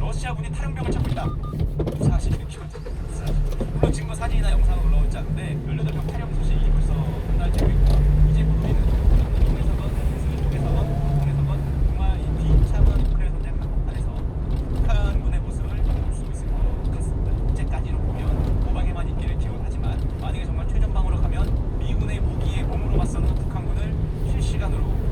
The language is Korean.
러시아군이 탈영병을 찾고 있다. 사실 물론 지금 뭐 사진이나 영상은 올라오지 않는데 18병 탈영 소식이 벌써 전달되고 있고 이제 곧 우리는 동에서건 스위 쪽에서건 동에서건 정말 이 비참한 우크라이나 전쟁 한복판에서 북한군의 모습을 볼 수 있을 것 같습니다. 이제까지로 보면 모방에만 있기를 기원하지만 만약에 정말 최전방으로 가면 미군의 무기에 몸으로 맞서는 북한군을 실시간으로